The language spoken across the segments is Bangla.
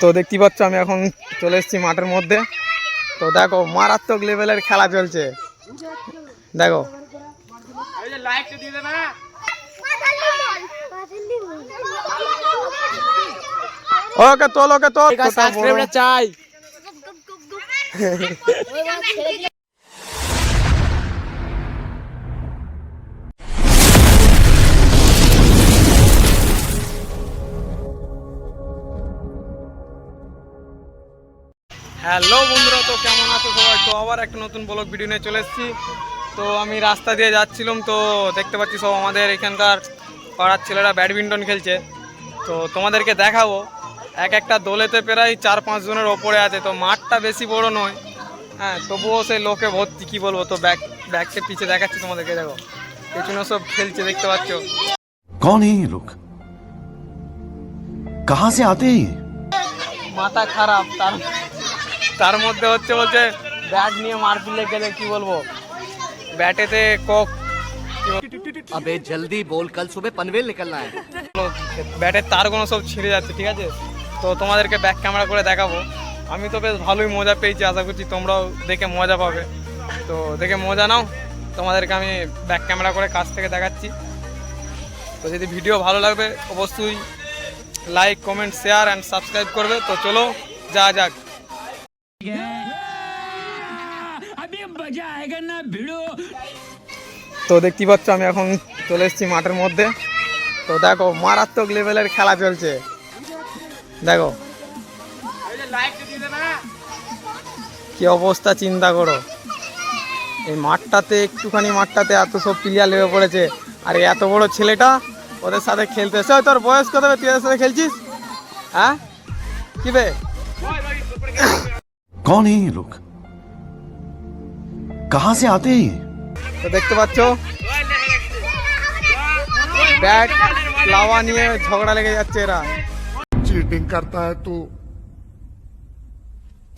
তো দেখতে পাচ্ছ আমি এখন চলে এসেছি মাঠের মধ্যে। তো দেখো মারাত্মক লেভেলের খেলা চলছে। দেখো। ওকে তোল ওকে তোল। চাই। হ্যালো বন্ধুরা তো কেমন আছো সবাই? তো আবার একটা নতুন ব্লগ ভিডিও নিয়ে চলে এসেছি। তো আমি রাস্তা দিয়ে যাচ্ছিলাম তো দেখতে পাচ্ছি সব আমাদের এখানকার পাড়ার ছেলেরা ব্যাডমিন্টন খেলছে। তো তোমাদেরকে দেখাবো এক একটা দোলেতে প্রায় চার পাঁচ জনের ওপরে আছে তো মাঠটা বেশি বড় নয়। হ্যাঁ তবুও সেই লোকে ভর্তি কী বলব? তো ব্যাগ ব্যাগকে পিছিয়ে দেখাচ্ছি তোমাদেরকে দেখো। পেছনে সব খেলছে দেখতে পাচ্ছ? লোক কাহা সে আতে মাথা খারাপ তার তার মধ্যে হচ্ছে বলছে ব্যাট নিয়ে মার মারপিট গেলে কি বলব? ব্যাটেতে কোক আবে জলদি বল কাল সুবে পনভেল নিকলনা হ্যায়। ব্যাটের তারগুলো সব ছিঁড়ে যাচ্ছে ঠিক আছে? তো তোমাদেরকে ব্যাক ক্যামেরা করে দেখাবো। আমি তো বেশ ভালোই মজা পেয়েছি আশা করছি তোমরাও দেখে মজা পাবে। তো দেখে মজা নাও তোমাদেরকে আমি ব্যাক ক্যামেরা করে কাছ থেকে দেখাচ্ছি। তো যদি ভিডিও ভালো লাগবে অবশ্যই like comment share and subscribe করবে। তো চলো যা যাক। তো দেখতেই পাচ্ছ আমি এখন চলে এসেছি মাঠের মধ্যে। তো দেখো মারাত্মক লেভেলের খেলা চলছে। দেখো। কি অবস্থা চিন্তা করো। এই মাঠটাতে একটুখানি মাঠটাতে এত সব প্লেয়ার লেগে পড়েছে। আর এই এত বড় ছেলেটা ওদের সাথে খেলতে এসে ওই তোর বয়স কত হবে তুই ওদের সাথে খেলছিস? হ্যাঁ? কি বে? कौन है ये लोग कहां से आते हैं ये তো দেখতে পাচ্ছ ব্যাট লাওয়া নিয়ে ঝগড়া লেগে যাচ্ছে এরা चीटिंग करता है तू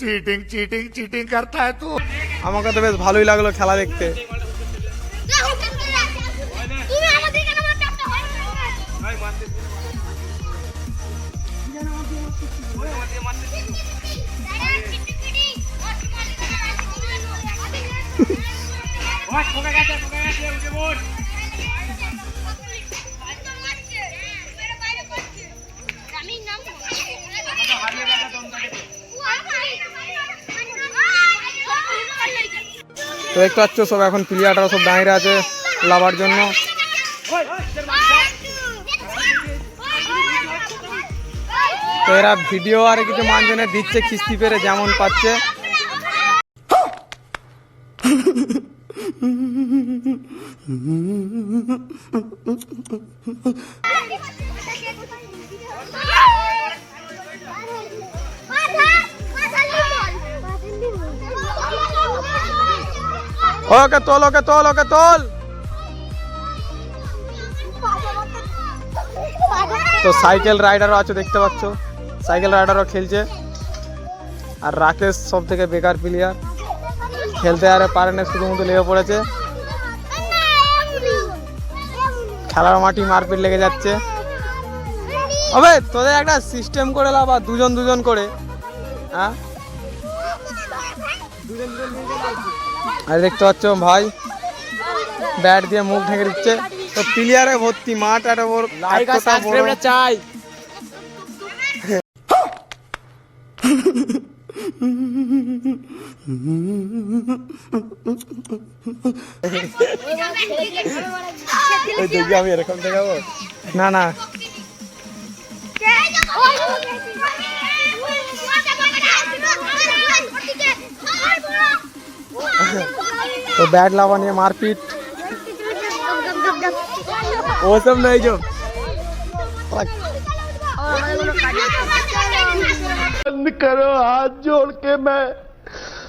चीटिंग चीटिंग चीटिंग करता है तू আমাকে তো বেশ ভালোই লাগলো খেলা দেখতে তুমি আমাদের কেন মারতে তো দেখতে পাচ্ছ সব এখন প্লেয়াররা সব দাঁড়িয়ে আছে লাভার জন্য। তো এরা ভিডিও আর কিছু মানজনে দিচ্ছে কিস্তি পেরে যেমন পাচ্ছে। ওকে তোল ওকে তোল ওকে তোল। তো সাইকেল রাইডারও আছে, দেখতে পাচ্ছ? সাইকেল রাইডারও খেলছে। আর রাকেশ সব থেকে বেকার প্লেয়ার খেলতে আর পারে না শুধুমুধু লেগে পড়েছে। খেলার মাটি মারপিট লেগে যাচ্ছে। হবে তোদের একটা সিস্টেম করে লাভ আর দুজন দুজন করে। হ্যাঁ? আর দেখতে পাচ্ছ ভাই ব্যাট দিয়ে মুখ ঢেকে দিচ্ছে। তো প্লেয়ারে ভর্তি মাঠ এতটা বড়। চাই। দেখবি আমি এরকম দেখাবো না না তো ব্যাট লাভা নিয়ে মারপিট ওসব নয় जो बंद करो हाथ जोड़ के मैं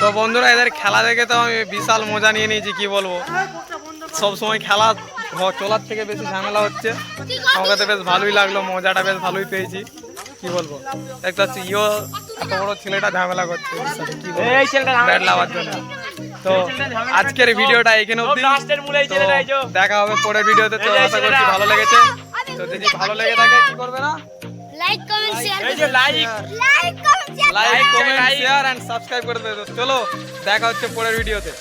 তো বন্ধুরা এদের খেলা দেখে তো আমি বিশাল মজা নিয়ে নিয়েছি কি বলব? সব সময় খেলা চলার থেকে বেশি ঝামেলা হচ্ছে। আমাকে তো বেশ ভালোই লাগল মজাটা বেশ ভালোই পেয়েছি। কি বলব? একটা হচ্ছে ইও এত বড় ছেলেটা ঝামেলা করছে কি বলব? ব্যাট লাগার জন্য। তো আজকের ভিডিওটা এখানে অবধি। দেখা হবে পরের ভিডিওতে। তো আশা করছি ভালো লেগেছে। তো যদি ভালো লেগে থাকে কি করবে না? Like comment share like like comment share like comment share and subscribe করে দেবে। চলো দেখা হচ্ছে পরের ভিডিওতে